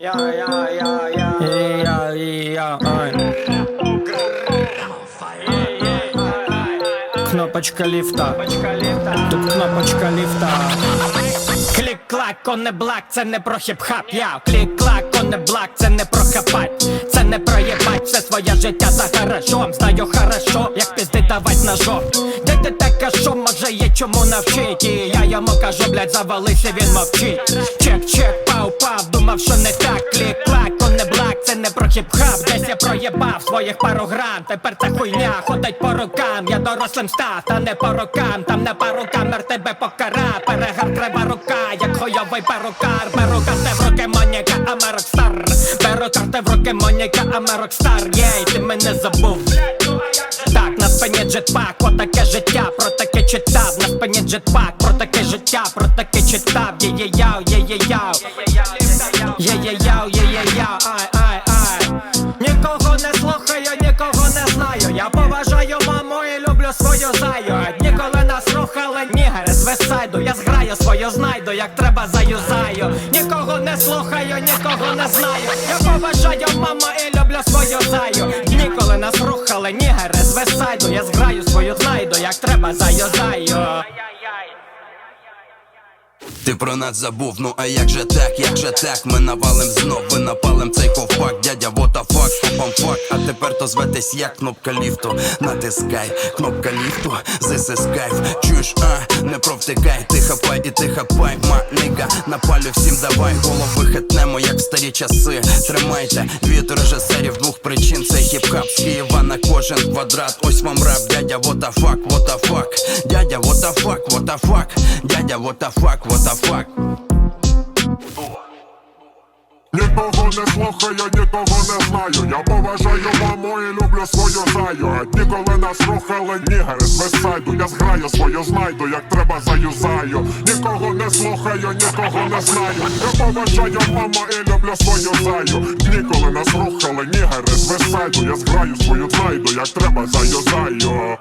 Я, я, я, я. Ей, я, ей, я. Кнопочка ліфта. Тут кнопочка ліфта. Клік-клак, коне блак, це не про хіп-хап, я Клік-клак, коне блак, це не про хапать, це не проєбать, все своє життя за гаражом Знаю хорошо, як пізди давать ножом Де ти така, що може є чому навчить І я йому кажу, блядь, завалився, він мовчить Чек-чек я проєбав своїх пару грам Тепер це хуйня, ходить по рукам Я дорослим став, та не по рукам Там не пару камер тебе покара. Перегар треба рука, як хуйовий перукар Беру карти в руки Моніка, а ми рокстар. Беру карти в руки Моніка, а ми рокстар. Єй, ти мене забув. Так, на спині джетпак, про таке життя, про таке читав, на спині джетпак, про таке життя, про таке читав, є-є-яу Є-є-яу, і свою заю. Ніколи нас рухали нігери з весайду. Я зграю свою знайду, як треба заюзаю. Нікого не слухаю, нікого не знаю. Я поважаю маму і люблю свою заю. Ніколи нас рухали нігери з весайду. Я зграю свою знайду, як треба заюзаю Ти про нас забув, ну а як же так, як же так? Ми навалим знов, ви напалим цей ковпак, дядя, вот а фак, фак, а тепер то зветесь як кнопка ліфту. Натискай, кнопка ліфту, кайф. Чуєш, а, не провтикай, ти хапай і ти хапай, манига Напалю всім давай, голови старі часи. Тримайте від режисерів двох причин. Це хіп-хап з Києва на кожен квадрат. Ось вам рап, дядя, what the fuck, what the fuck Дядя, what the fuck, what the fuck Дядя, what the fuck, what the fuck Нікого не слухаю, нікого не знаю. Я поважаю маму і люблю свою заю. Ніколи нас рухали нігери з весайду. Я зграю свою знайду, як треба заюзаю. Нікого не слухаю, нікого не знаю. Я поважаю маму і люблю свою заю. Ніколи нас рухали нігери з весайду. Я зграю свою знайду, як треба заюзаю.